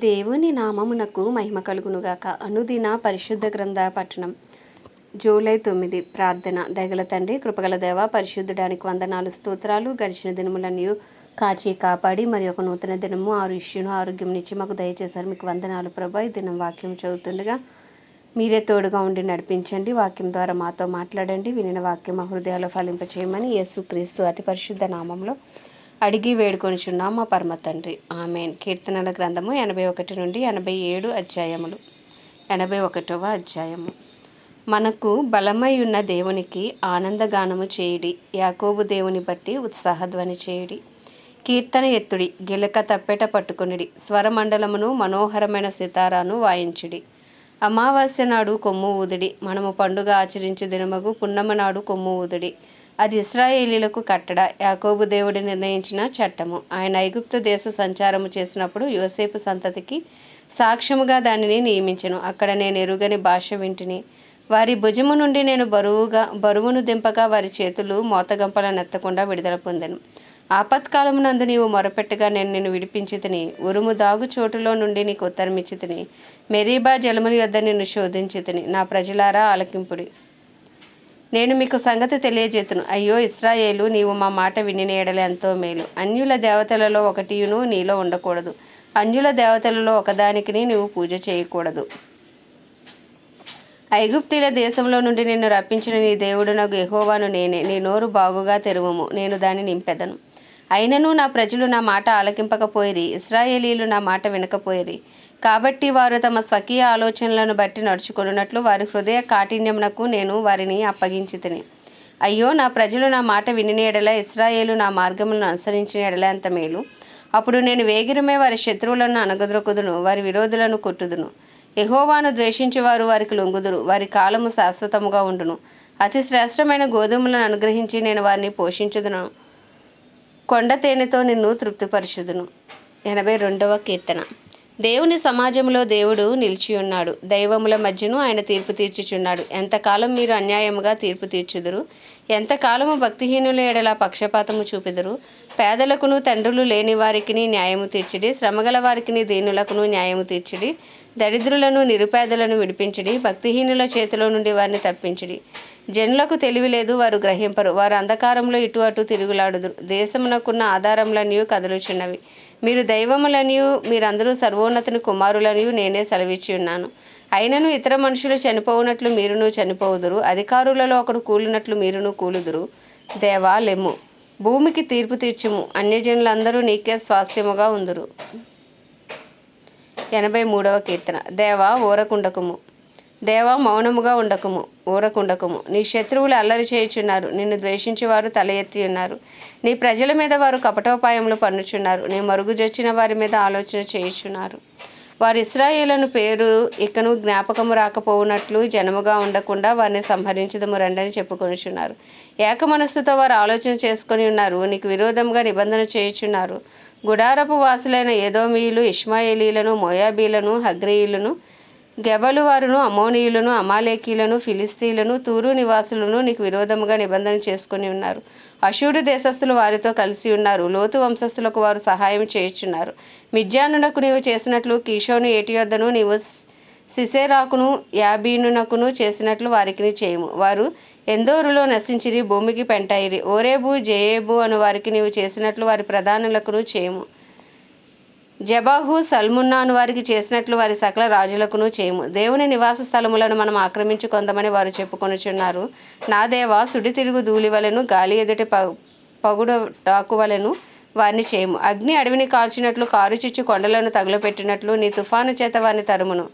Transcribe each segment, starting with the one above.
దేవుని నామమునకు మహిమ కలుగునుగాక. అనుదిన పరిశుద్ధ గ్రంథ పట్టణం జూలై తొమ్మిది ప్రార్థన. దగల తండ్రి కృపగల దేవ పరిశుద్ధుడానికి వందనాలు స్తోత్రాలు గడిచిన దినములన్నీ కాచి కాపాడి మరి ఒక నూతన దినము ఆరు ఇష్యును ఆరోగ్యం నుంచి మాకు దయచేశారు. మీకు వందనాలు ప్రభా. ఈ దినం వాక్యం చదువుతుండగా మీరే తోడుగా ఉండి నడిపించండి. వాక్యం ద్వారా మాతో మాట్లాడండి. వినిన వాక్యం మా హృదయాలు ఫలింపచేయమని యేసుక్రీస్తు అతి పరిశుద్ధ నామంలో అడిగి వేడుకొనిచున్నాం మా పరమ తండ్రి. ఆమెన్. కీర్తనల గ్రంథము ఎనభై ఒకటి నుండి ఎనభై ఏడు అధ్యాయములు. ఎనభై ఒకటవ అధ్యాయము. మనకు బలమై ఉన్న దేవునికి ఆనందగానము చేయుడి. యాకోబు దేవుని బట్టి ఉత్సాహధ్వని చేయుడి. కీర్తన ఎత్తుడి. గిలక తప్పెట పట్టుకొనిడి. స్వరమండలమును మనోహరమైన సితారాను వాయించుడి. అమావాస్య నాడు కొమ్ము ఊదుడి. మనము పండుగ ఆచరించే దినమగు పున్నమ నాడు కొమ్ము ఊదుడి. అది ఇస్రాయేలీలకు కట్టడ యాకోబు దేవుడు నిర్ణయించిన చట్టము. ఆయన ఐగుప్తు దేశ సంచారము చేసినప్పుడు యోసేపు సంతతికి సాక్ష్యముగా దానిని నియమించను. అక్కడ నేను ఎరుగని భాష వింటిని. వారి భుజము నుండి నేను బరువుగా బరువును దింపగా వారి చేతులు మోతగంపల నెత్తకుండా విడుదల పొందెను. ఆపత్కాలమునందు నీవు మొరపెట్టగా నేను నిన్ను విడిపించి తిని ఉరుము దాగు చోటులో నుండి నీకు ఉత్తరమిచ్చి తిని మెరీబా జలముల యొద్ద నిన్ను శోధించి తిని నా ప్రజలారా ఆలకింపుడి. నేను మీకు సంగతి తెలియజేతును. అయ్యో ఇస్రాయేలు నీవు మా మాట విని ఎడల ఎంతో మేలు. అన్యుల దేవతలలో ఒకటియును నీలో ఉండకూడదు. అన్యుల దేవతలలో ఒకదానికి నీవు పూజ చేయకూడదు. ఐగుప్తుల దేశంలో నుండి నిన్ను రప్పించిన నీ దేవుడునకు ఎహోవాను నేనే. నీ నోరు బాగుగా తెరువము. నేను దాన్ని నింపెదను. అయినను నా ప్రజలు నా మాట ఆలకింపకపోయిరి. ఇస్రాయేలీలు నా మాట వినకపోయిరి. కాబట్టి వారు తమ స్వకీయ ఆలోచనలను బట్టి నడుచుకున్నట్లు వారి హృదయ కాఠిన్యమునకు నేను వారిని అప్పగించి తిని అయ్యో నా ప్రజలు నా మాట వినిన ఎడల ఇస్రాయేలు నా మార్గములను అనుసరించిన ఎడల అంత మేలు. అప్పుడు నేను వేగిరమే వారి శత్రువులను అనగదొరకుదును వారి విరోధులను కొట్టుదును. యెహోవాను ద్వేషించేవారు వారికి లొంగుదురు వారి కాలము శాశ్వతముగా ఉండును. అతి శ్రేష్టమైన గోధుమలను అనుగ్రహించి నేను వారిని పోషించుదును. కొండ తేనెతో నిన్ను తృప్తిపరచుదును. ఎనభై రెండవ కీర్తన. దేవుని సమాజంలో దేవుడు నిలిచి ఉన్నాడు దైవముల మధ్యను ఆయన తీర్పు తీర్చుచున్నాడు. ఎంతకాలం మీరు అన్యాయముగా తీర్పు తీర్చుదురు? ఎంతకాలము భక్తిహీనుల ఎడల పక్షపాతము చూపిదురు? పేదలకును తండ్రులు లేని వారికి న్యాయము తీర్చిడి. శ్రమగల వారికి దీనులకును న్యాయము తీర్చిడి. దరిద్రులను నిరుపేదలను విడిపించడి. భక్తిహీనుల చేతిలో నుండి వారిని తప్పించడి. జనులకు తెలివి లేదు వారు గ్రహింపరు. వారు అంధకారంలో ఇటు అటు తిరుగులాడుదురు. దేశమునకున్న ఆధారములన్నీ కదులుచున్నవి. మీరు దైవములనియు మీరందరూ సర్వోన్నతుని కుమారులనియు నేనే సెలవిచ్చి ఉన్నాను. అయినను ఇతర మనుషులు చనిపోవునట్లు మీరును చనిపోవుదురు. అధికారులలో ఒకడు కూలినట్లు మీరును కూలుదురు. దేవా లెమ్ము. భూమికి తీర్పు తీర్చుము. అన్యజనులందరూ నీకే స్వాస్యముగా ఉందురు. ఎనభై మూడవ కీర్తన. దేవా ఊరకుండకుము దేవా మౌనముగా ఉండకుము. ఊరకుండకుము నీ శత్రువులు అల్లరి చేయుచున్నారు. నిన్ను ద్వేషించేవారు తల ఎత్తి ఉన్నారు. నీ ప్రజల మీద వారు కపటోపాయములు పన్నుచున్నారు. నీ మరుగుజొచ్చిన వారి మీద ఆలోచన చేయుచున్నారు. వారు ఇస్రాయేలను పేరు ఇకను జ్ఞాపకము రాకపోవునట్లు జనముగా ఉండకుండా వారిని సంహరించదము రండని చెప్పుకొనిచున్నారు. ఏక మనస్సుతో వారు ఆలోచన చేసుకొని ఉన్నారు. నీకు విరోధంగా నిబంధన చేయుచున్నారు. గుడారపు వాసులైన ఏదోమీయులు ఇష్మాయేలీలను మోయాబీలను హగ్రీయులను గెబలు వారును అమోనీయులను అమాలేకీలను ఫిలిస్తీలను తూరు నివాసులను నీకు విరోధముగా నిబంధన చేసుకొని ఉన్నారు. అశూరు దేశస్థులు వారితో కలిసి ఉన్నారు. లోతు వంశస్థులకు వారు సహాయం చేయుచున్నారు. మిజ్యానునకు నీవు చేసినట్లు కీషోను ఏటియొద్దను నీవు సిసేరాకును యాబీనునకును చేసినట్లు వారికి చేయము. వారు ఎందోరులో నశించిరి భూమికి పెంటాయిరి. ఓరేబు జయేబు అను వారికి నీవు చేసినట్లు వారి ప్రధానులకును చేయము. జబాహు సల్మున్నాను వారికి చేసినట్లు వారి సకల రాజులకును చేయము. దేవుని నివాస స్థలములను మనం ఆక్రమించుకొందమని వారు చెప్పుకొనుచున్నారు. నా దేవా సుడి తిరుగు ధూళివలను గాలి ఎదుటి ప పగుడు టాకువలెను వారిని చేయము. అగ్ని అడవిని కాల్చినట్లు కారు చిచ్చు కొండలను తగులపెట్టినట్లు నీ తుఫాను చేత వారిని తరుమును.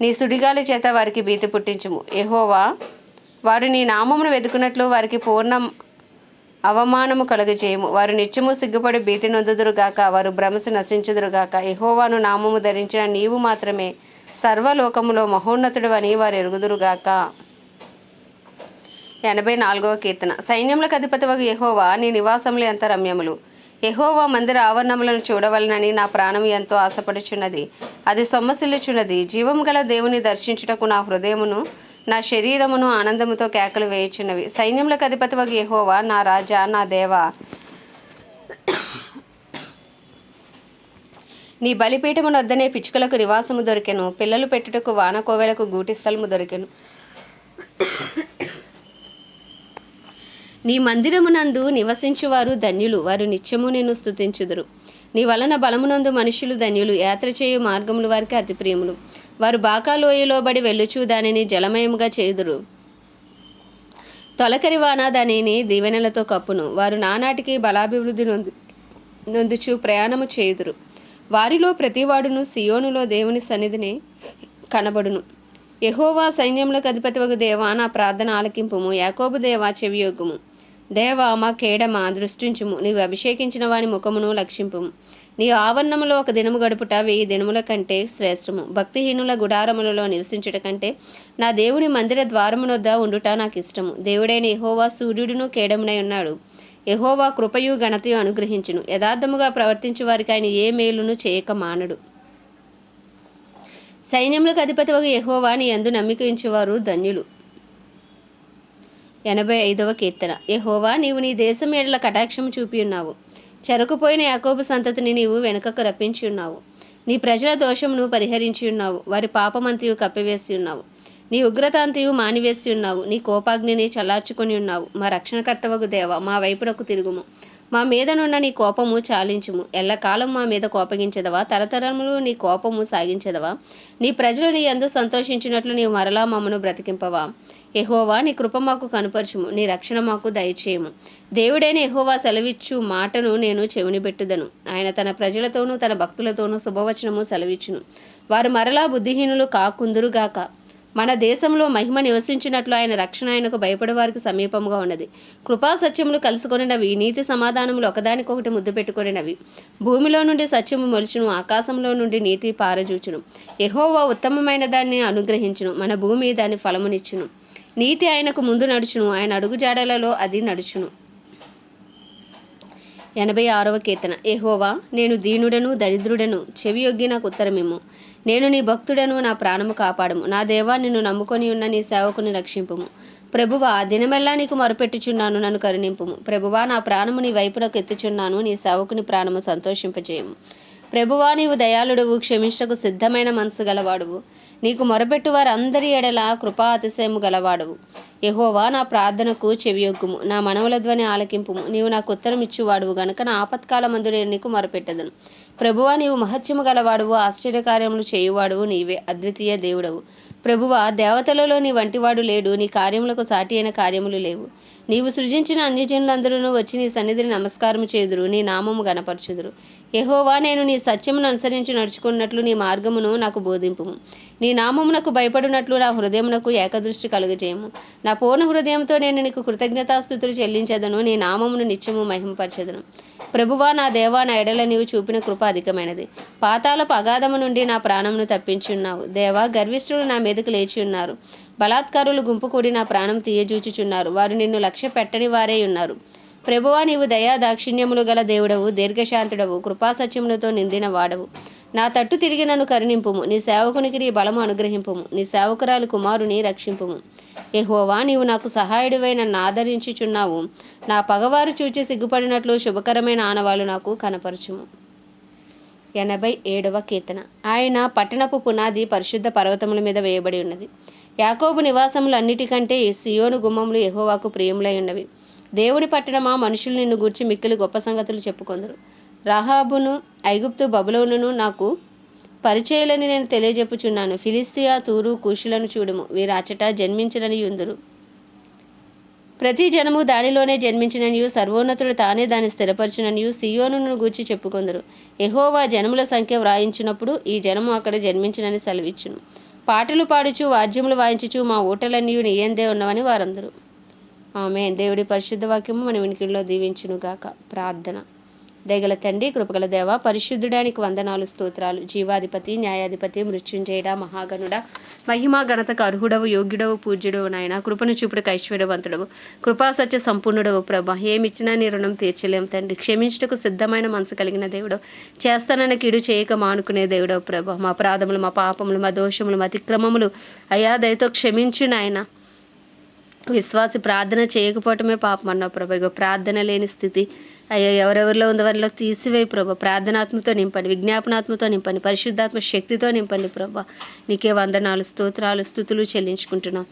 నీ సుడిగాలి చేత వారికి భీతి పుట్టించుము. ఎహోవా వారు నీ నామమును వెతుకున్నట్లు వారికి పూర్ణ అవమానము కలుగజేయము. వారు నిత్యము సిగ్గుపడి భీతి నొందుదురుగాక వారు భ్రమసి నశించుదురుగాక ఎహోవాను నామము ధరించిన నీవు మాత్రమే సర్వలోకములో మహోన్నతుడు అని వారు ఎరుగుదురుగాక ఎనభై నాలుగవ కీర్తన. సైన్యములకు అధిపతి వగు యహోవా నీ నివాసములు ఎంత రమ్యములు. యహోవా మందిర ఆవరణములను చూడవలనని నా ప్రాణం ఎంతో ఆశపడుచున్నది. అది సొమ్మసిల్లుచున్నది. జీవం గల దేవుని దర్శించుటకు నా హృదయమును నా శరీరమును ఆనందముతో కేకలు వేయుచున్నవి. సైన్యములకు అధిపతి వగ యహోవా నా రాజా నా దేవా. నీ బలిపీఠమును వద్దనే పిచ్చుకలకు నివాసము దొరికెను. పిల్లలు పెట్టుటకు వానకోవెలకు గూటి స్థలము దొరికెను. నీ మందిరమునందు నివసించువారు ధన్యులు. వారు నిత్యము నిన్ను స్థుతించుదురు నీ వలన బలమునందు మనుషులు ధన్యులు. యాత్ర చేయు మార్గములు వారికి అతి ప్రియములు. వారు బాకాలోయలోబడి వెళ్ళుచు దానిని జలమయముగా చేయుదురు తొలకరి వాన దానిని దీవెనలతో కప్పును. వారు నానాటికి బలాభివృద్ధి నొందు నొందుచు ప్రయాణము చేయుదురు వారిలో ప్రతివాడును సియోనులో దేవుని సన్నిధిని కనబడును. యహోవా సైన్యములకు అధిపతివగు దేవా నా ప్రార్థన ఆలకింపుము. యాకోబు దేవా చెవియోగము దేవా మా కేడమా దృష్టించుము. నీవు అభిషేకించిన వాని ముఖమును లక్షింపుము నీ ఆవరణములో ఒక దినము గడుపుట వెయ్యి దినముల కంటే శ్రేష్టము. భక్తిహీనుల గుడారములలో నివసించుట కంటే నా దేవుని మందిర ద్వారమునొద్ద ఉండుట నాకు ఇష్టము దేవుడైన ఎహోవా సూర్యుడును కేడమునై ఉన్నాడు. ఎహోవా కృపయు ఘనతయు అనుగ్రహించును. యథార్థముగా ప్రవర్తించు వారికి ఆయన ఏ మేలును చేయక మానడు. సైన్యములకు అధిపతి ఒక యెహోవా నీ అందు నమ్మిక ధన్యులు. ఎనభై ఐదవ కీర్తన. యహోవా నీవు నీ దేశం ఏడల కటాక్షము చూపి ఉన్నావు. చెరకుపోయిన యాకోబు సంతతిని నీవు వెనుకకు రప్పించి ఉన్నావు. నీ ప్రజల దోషమును పరిహరించి ఉన్నావు. వారి పాపమంతియు కప్పివేసి ఉన్నావు. నీ ఉగ్రతాంతియు మానివేసి ఉన్నావు. నీ కోపాగ్నిని చల్లార్చుకొని ఉన్నావు. మా రక్షణకర్తవకు దేవ మా వైపునకు తిరుగుము. మా మీదనున్న నీ కోపము చాలించుము. ఎల్లకాలం మా మీద కోపగించదవా? తరతరములు నీ కోపము సాగించదవా? నీ ప్రజలు నీ అందు సంతోషించినట్లు నీవు మరలా మమ్మను బ్రతికింపవా? ఎహోవా నీ కృప మాకు కనుపరచుము నీ రక్షణ మాకు దయచేయము. దేవుడైన ఎహోవా సెలవిచ్చు మాటను నేను చెవిని పెట్టుదను. ఆయన తన ప్రజలతోనూ తన భక్తులతోనూ శుభవచనము సెలవిచ్చును. వారు మరలా బుద్ధిహీనులు కాకుందురుగాక మన దేశంలో మహిమ నివసించినట్లు ఆయన రక్షణ ఆయనకు భయపడే వారికి సమీపంగా ఉన్నది. కృపా సత్యములు కలుసుకొనినవి నీతి సమాధానములు ఒకదానికొకటి ముద్దు పెట్టుకొనినవి. భూమిలో నుండి సత్యము మొలుచును ఆకాశంలో నుండి నీతి పారజూచును. ఎహోవా ఉత్తమమైన దాన్ని అనుగ్రహించును మన భూమి దాని ఫలమునిచ్చును. నీతి ఆయనకు ముందు నడుచును. ఆయన అడుగుజాడలలో అది నడుచును. ఎనభై ఆరవ కీర్తన. ఎహోవా నేను దీనుడను దరిద్రుడను చెవియొగ్గి నాకు ఉత్తరమిము నేను నీ భక్తుడను నా ప్రాణము కాపాడము. నా దేవా నిన్ను నమ్ముకొని ఉన్న నీ సేవకుని రక్షింపుము. ప్రభువా దినమెల్లా నీకు మొరపెట్టుచున్నాను నన్ను కరుణింపుము. ప్రభువా నా ప్రాణము నీ వైపునకు ఎత్తుచున్నాను నీ సేవకుని ప్రాణము సంతోషింపజేయము. ప్రభువా నీవు దయాళుడువు క్షమించకు సిద్ధమైన మనసు గలవాడువు. నీకు మొరపెట్టు వారందరి ఎడల కృపా అతిశయము గలవాడువు. యహోవా నా ప్రార్థనకు చెవియొగ్గుము. నా మనవుల ధ్వని ఆలకింపుము. నీవు నాకు ఉత్తరం ఇచ్చువాడువు గనుక నా ఆపత్కాలమందు నేను నీకు మొరపెట్టదను. ప్రభువా నీవు మహత్యము గలవాడువు. ఆశ్చర్యకార్యములు చేయువాడువు నీవే అద్వితీయ దేవుడవు. ప్రభువా దేవతలలో నీ వంటివాడు లేడు. నీ కార్యములకు సాటి అయిన కార్యములు లేవు. నీవు సృజించిన అన్యజనులందరూ వచ్చి నీ సన్నిధిని నమస్కారం చేదురు. నీ నామము గనపరచుదురు యహోవా నేను నీ సత్యమును అనుసరించి నడుచుకున్నట్లు నీ మార్గమును నాకు బోధింపుము. నీ నామమునకు భయపడినట్లు నా హృదయమునకు ఏకదృష్టి కలుగజేయము. నా పూర్ణ హృదయంతో నేను నీకు కృతజ్ఞతాస్థుతులు చెల్లించదను. నీ నామమును నిత్యము మహింపరచదను. ప్రభువా నా దేవా నా ఎడల నీవు చూపిన కృప అధికమైనది. పాతాలపు అగాధము నుండి నా ప్రాణమును తప్పించి ఉన్నావు దేవా గర్విష్ఠులు నా మీదకు లేచి ఉన్నారు. బలాత్కారులు గుంపు కూడి నా ప్రాణం తీయజూచుచున్నారు. వారు నిన్ను లక్ష్య పెట్టని వారే ఉన్నారు. ప్రభువా నీవు దయా దాక్షిణ్యములు గల దేవుడవు దీర్ఘశాంతుడవు కృపాసత్యములతో నిందిన వాడవు. నా తట్టు తిరిగి నన్ను కరుణింపుము. నీ సేవకునికి నీ బలము అనుగ్రహింపుము. నీ సేవకురాలు కుమారుని రక్షింపుము. ఎహోవా నీవు నాకు సహాయుడివై నన్ను ఆదరించుచున్నావు. నా పగవారు చూచి సిగ్గుపడినట్లు శుభకరమైన ఆనవాలు నాకు కనపరచుము. ఎనభై ఏడవ కీర్తన. ఆయన పట్టణపు పునాది పరిశుద్ధ పర్వతముల మీద వేయబడి ఉన్నది. యాకోబు నివాసములు అన్నిటికంటే ఈ సియోను గుమ్మములు ఎహోవాకు ప్రియములై ఉన్నవి. దేవుని పట్టణమా మనుషులు నిన్ను గూర్చి మిక్కిలి గొప్ప సంగతులు చెప్పుకొందరు. రాహాబును ఐగుప్తు బబులోనును నాకు పరిచయలని నేను తెలియజెప్పుచున్నాను. ఫిలిస్తియా తూరు కూషులను చూడుము. వీరాచట జన్మించినని జన్మించనని యుందురు. ప్రతి జనము దానిలోనే జన్మించిననియు సర్వోన్నతుడు తానే దాన్ని స్థిరపరిచిననియు సియోనును గూర్చి చెప్పుకొందరు. ఎహోవా జనముల సంఖ్య వ్రాయించినప్పుడు ఈ జనము అక్కడ జన్మించినని సెలవిచ్చును. పాటలు పాడుచు వాద్యములు వాయించుచు మా ఊటలన్నీ నీయందే ఉన్నవని వారందరూ. ఆమె దేవుడి పరిశుద్ధ వాక్యము మన వినికిడిలో దీవించునుగాక. ప్రార్థన. దయగల తండ్రి కృపగల దేవ పరిశుద్ధుడానికి వందనాలు స్తోత్రాలు. జీవాధిపతి న్యాయాధిపతి మృత్యుంజయుడ మహాగణుడ. మహిమా గణతకు అర్హుడవు యోగ్యుడవు పూజ్యుడవు నాయన. కృపను చూపుడుకు ఐశ్వర్యవంతుడవు. కృపా సత్య సంపూర్ణుడవు ప్రభ. ఏమిచ్చినా నీ రుణం తీర్చలేం తండ్రి. క్షమించుటకు సిద్ధమైన మనసు కలిగిన దేవుడు. చేస్తానన్న కీడు చేయక మానుకునే దేవుడవు ప్రభ. మా అపరాధములు మా పాపములు మా దోషములు మా అతిక్రమములు అయా దయతో క్షమించు నాయన. విశ్వాసి ప్రార్థన చేయకపోవటమే పాపం అన్నావు ప్రభా. ఇగో ప్రార్థన లేని స్థితి. అయ్యో ఎవరెవరిలో ఉంది వారిలో తీసివేయి ప్రభా. ప్రార్థనాత్మతో నింపండి విజ్ఞాపనాత్మతో నింపండి పరిశుద్ధాత్మ శక్తితో నింపండి ప్రభా. నీకే వందనాలు స్తోత్రాలు స్థుతులు చెల్లించుకుంటున్నాం.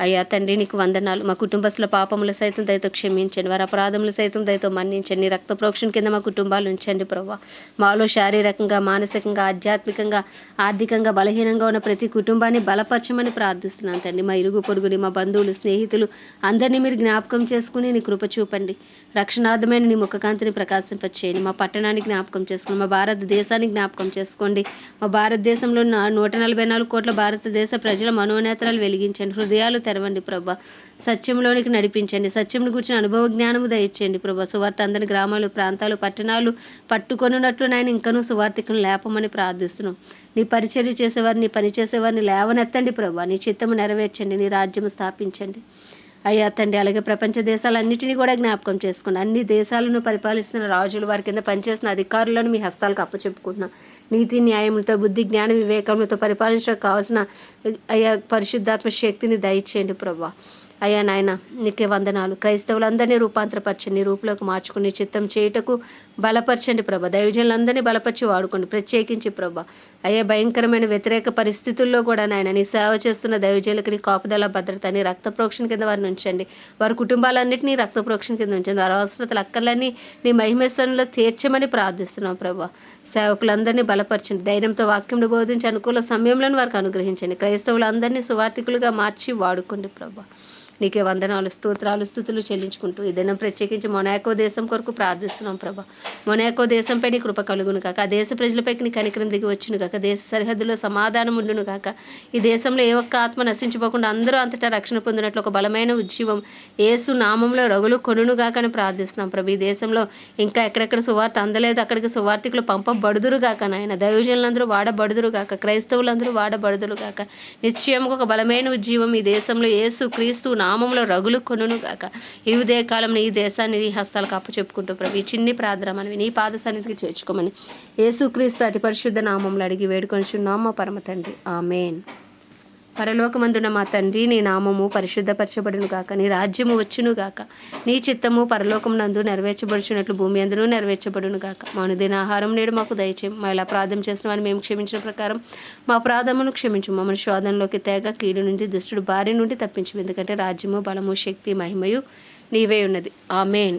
అయ్యా తండ్రి నీకు వందనాలు. మా కుటుంబస్తుల పాపములు సైతం దయతో క్షమించండి. వారి అపరాధములు సైతం దయతో మన్నించండి. రక్త ప్రోక్షణ కింద మా కుటుంబాలు ఉంచండి ప్రభా మాలో శారీరకంగా మానసికంగా ఆధ్యాత్మికంగా ఆర్థికంగా బలహీనంగా ఉన్న ప్రతి కుటుంబాన్ని బలపరచమని ప్రార్థిస్తున్నాను తండ్రి. మా ఇరుగు పొరుగుని మా బంధువులు స్నేహితులు అందరినీ మీరు జ్ఞాపకం చేసుకుని నీ కృప చూపండి. రక్షణార్థమైన నీ ముఖకాంతిని ప్రకాశింపచేయండి. మా పట్టణాన్ని జ్ఞాపకం చేసుకోండి మా భారతదేశాన్ని జ్ఞాపకం చేసుకోండి. మా భారతదేశంలో నూట నలభై నాలుగు కోట్ల భారతదేశ ప్రజల మనోనేతరాలు వెలిగించండి. హృదయాలు తెరవండి ప్రభా. సత్యంలోనికి నడిపించండి. సత్యంను గురించిన అనుభవ జ్ఞానము దయచేయండి ప్రభా. సువార్త అందరి గ్రామాలు ప్రాంతాలు పట్టణాలు పట్టుకొనున్నట్లు నాయన ఇంకనూ సువార్తికను లేపమని ప్రార్థిస్తున్నాం. నీ పరిచర్య చేసేవారిని నీ పని చేసేవారిని లేవనెత్తండి ప్రభా. నీ చిత్తము నెరవేర్చండి నీ రాజ్యం స్థాపించండి. అయ్యా తండ్రి అలాగే ప్రపంచ దేశాలన్నిటినీ కూడా జ్ఞాపకం చేసుకోండి అన్ని దేశాలను పరిపాలిస్తున్న రాజులు వారి కింద పనిచేస్తున్న అధికారులను మీ హస్తాలకు అప్పచెప్పుకుంటున్నాను నీతి న్యాయములతో బుద్ధి జ్ఞాన వివేకములతో పరిపాలించడం కావాల్సిన అయ్యా పరిశుద్ధాత్మ శక్తిని దయచేయండి ప్రభా. అయ్యా నాయన నీకే వందనాలు. క్రైస్తవులందరినీ రూపాంతరపరచండి రూపులోకి మార్చుకుని చిత్తం చేయుటకు బలపరచండి ప్రభా. దైవజనులందరినీ బలపరిచి వాడుకోండి. ప్రత్యేకించి ప్రభా. అయ్యా భయంకరమైన వ్యతిరేక పరిస్థితుల్లో కూడా నాయన నీ సేవ చేస్తున్న దైవజనులకి నీ కాపుదల భద్రత నీ రక్త ప్రోక్షణ కింద వారిని ఉంచండి. వారి కుటుంబాలన్నింటినీ రక్త ప్రోక్షణ కింద ఉంచండి. వారి అవసరతలు అక్కర్లన్నీ నీ మహిమేశ్వరంలో తీర్చమని ప్రార్థిస్తున్నాం ప్రభా. సేవకులందరినీ బలపరచండి. ధైర్యంతో వాక్యంను బోధించి అనుకూల సమయంలో వారికి అనుగ్రహించండి. క్రైస్తవులందరినీ సువార్థికులుగా మార్చి వాడుకోండి ప్రభా. నీకే వందనాలు స్తోత్రాలు స్థుతులు చెల్లించుకుంటూ ఈ దినం ప్రత్యేకించి మొనాకో దేశం కొరకు ప్రార్థిస్తున్నాం ప్రభా. మొనాకో దేశంపై నీ కృప కలుగును కాక ఆ దేశ ప్రజలపైకి నీ కనికరం దిగి వచ్చును కాక దేశ సరిహద్దులో సమాధానం ఉండును కాక ఈ దేశంలో ఏ ఒక్క ఆత్మ నశించిపోకుండా అందరూ అంతటా రక్షణ పొందినట్లు ఒక బలమైన ఉజ్జీవం ఏసు నామంలో రగులు కొనును గాకని ప్రార్థిస్తున్నాం ప్రభు. ఈ దేశంలో ఇంకా ఎక్కడెక్కడ సువార్త అందలేదు అక్కడికి సువార్థికులు పంపబడుదురు గాక నాయన. దైవజనులందరూ వాడబడుదురు గాక క్రైస్తవులందరూ వాడబడుదురు గాక. నిశ్చయంగా ఒక బలమైన ఉజ్జీవం ఈ దేశంలో ఏసు క్రీస్తు నామంలో రగులు కొనును గాక. ఈ ఉదయ కాలంలో ఈ దేశాన్ని ఈ హస్తాలకు అప్పు చెప్పుకుంటూ ప్రభు. ఈ చిన్ని ప్రార్థన మనవి నీ పాద సన్నిధికి చేర్చుకోమని. యేసుక్రీస్తు అతి పరిశుద్ధ నామంలో అడిగి వేడుకొని మా పరమ తండ్రి. ఆమెన్. పరలోకమందున మా తండ్రి నీ నామము పరిశుద్ధపరచబడును గాక నీ రాజ్యము వచ్చును గాక నీ చిత్తము పరలోకమునందు నెరవేర్చబడుచున్నట్లు భూమి అందరూ నెరవేర్చబడును గాక. మా అనుదిన ఆహారం నేడు మాకు దయచేయం మా ఇలా ప్రార్థన చేసిన వాడిని మేము క్షమించిన ప్రకారం మా ప్రాధమును క్షమించు మమ్మల్ని శోధనలోకి తేగ కీడు నుండి దుష్టుడు భార్య నుండి తప్పించు ఎందుకంటే రాజ్యము బలము శక్తి మహిమయు నీవే ఉన్నది. ఆమెన్.